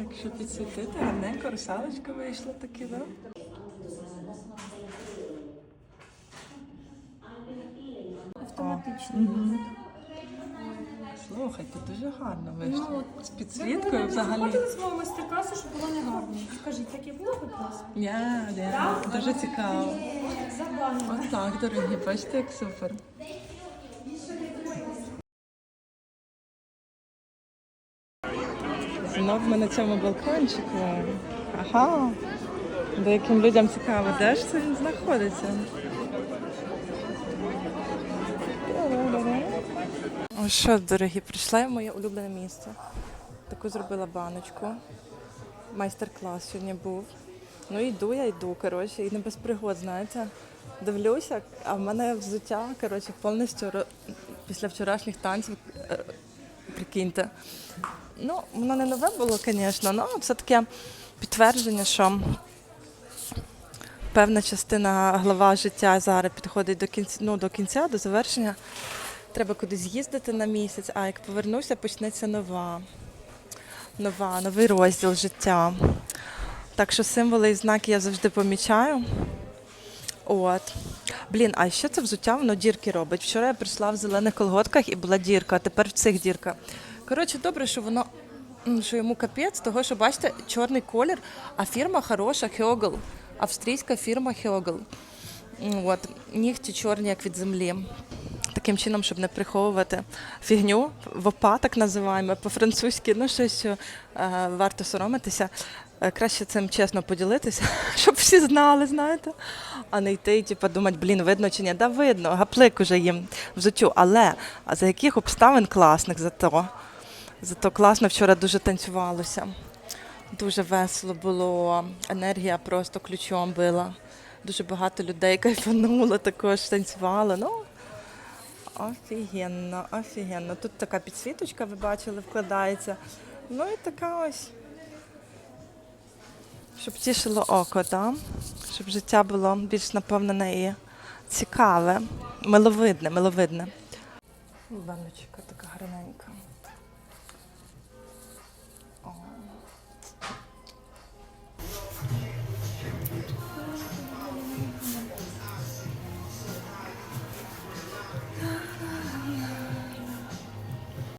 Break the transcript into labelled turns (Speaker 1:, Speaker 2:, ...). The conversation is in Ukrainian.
Speaker 1: Якщо підсвітити, гарненько, русалочка вийшла таки, да?
Speaker 2: Автоматично.
Speaker 1: Слухайте, дуже гарно вийшло.
Speaker 2: Ну,
Speaker 1: З підсвіткою взагалі.
Speaker 2: заходили з мого майстер-класу, щоб було не гарно. Скажіть, таке було хоч раз?
Speaker 1: Я, я, дуже цікаво.
Speaker 2: Забавно.
Speaker 1: Отак, дорогі, бачите, як супер. Знов ми на цьому балкончику. Ага. Деяким людям цікаво, де ж це він знаходиться. О, що, дорогі, прийшла в моє улюблене місце. Таку зробила баночку. Майстер-клас сьогодні був. Ну йду, я йду, коротше, і не без пригод, знаєте. Дивлюся, а в мене взуття, коротше, повністю після вчорашніх танців, е, прикиньте. Ну, воно не нове було, звісно, але це таке підтвердження, що певна частина глава життя зараз підходить до кінця, ну, до кінця, до завершення. Треба кудись їздити на місяць, а як повернуся, почнеться нова. Нова, новий розділ життя. Так що символи і знаки я завжди помічаю. От. Блін, а ще це взуття, воно дірки робить. Вчора я прийшла в зелених колготках і була дірка, а тепер в цих дірка. Коротше, добре, що воно що йому капець, того що бачите, чорний колір, а фірма хороша Хьогл. Австрійська фірма Хьогл. От, нігті чорні, як від землі. Таким чином, щоб не приховувати фігню, вопа так називаємо, по-французьки, ну щось що е, варто соромитися. Е, Краще цим чесно поділитися, щоб всі знали, знаєте, а не йти типу, думати, блін, видно чи ні. Да, видно, гаплик уже їм взуттю. Але а за яких обставин класних зато. Зато класно вчора дуже танцювалося. Дуже весело було, енергія просто ключом била. Дуже багато людей кайфануло, також танцювало. Ну, офігенно, офігенно. Тут така підсвіточка, ви бачили, вкладається. Ну і така ось. Щоб тішило око, да? щоб життя було більш наповнене і цікаве, миловидне, миловидне. Баночка така гарненька.